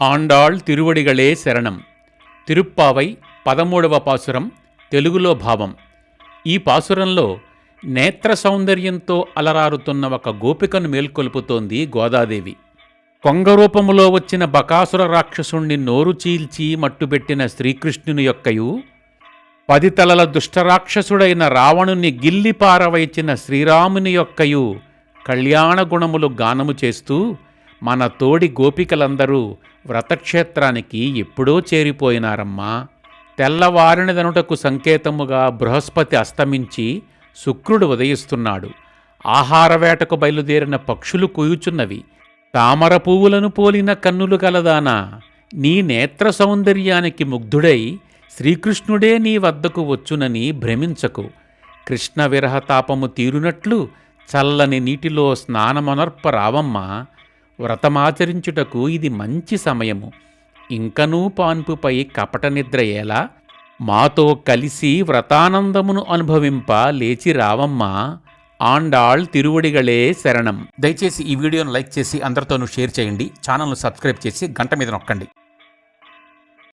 ఆండాళ్ తిరువడిగళే శరణం తిరుప్పావై పదమూడవ పాసురం తెలుగులో భావం ఈ పాసురంలో నేత్ర సౌందర్యంతో అలరారుతున్న ఒక గోపికను మేల్కొల్పుతోంది గోదాదేవి. కొంగరూపములో వచ్చిన బకాసుర రాక్షసుణ్ణి నోరు చీల్చి మట్టుబెట్టిన శ్రీకృష్ణుని యొక్కయు పది తలల దుష్టరాక్షసుడైన రావణుని గిల్లి పారవైచిన శ్రీరాముని యొక్కయు కళ్యాణ గుణములు గానము చేస్తూ మన తోడి గోపికలందరూ వ్రతక్షేత్రానికి ఎప్పుడో చేరిపోయినారమ్మా. తెల్లవారినదనుటకు సంకేతముగా బృహస్పతి అస్తమించి శుక్రుడు ఉదయిస్తున్నాడు. ఆహారవేటకు బయలుదేరిన పక్షులు కూయుచున్నవి. తామర పువ్వులను పోలిన కన్నులు కలదానా. నీ నేత్ర సౌందర్యానికి ముగ్ధుడై శ్రీకృష్ణుడే నీ వద్దకు వచ్చునని భ్రమించకు. కృష్ణ విరహతాపము తీరునట్లు చల్లని నీటిలో స్నానమనర్ప రావమ్మా వ్రతమాచరించుటకు ఇది మంచి సమయము. ఇంకనూ పాన్పుపై కపట నిద్ర ఎలా మాతో కలిసి వ్రతానందమును అనుభవింప లేచి రావమ్మా. ఆండాళ్ తిరువడిగళే శరణం. దయచేసి ఈ వీడియోను లైక్ చేసి అందరితోనూ షేర్ చేయండి. ఛానల్ను సబ్స్క్రైబ్ చేసి గంట మీద నొక్కండి.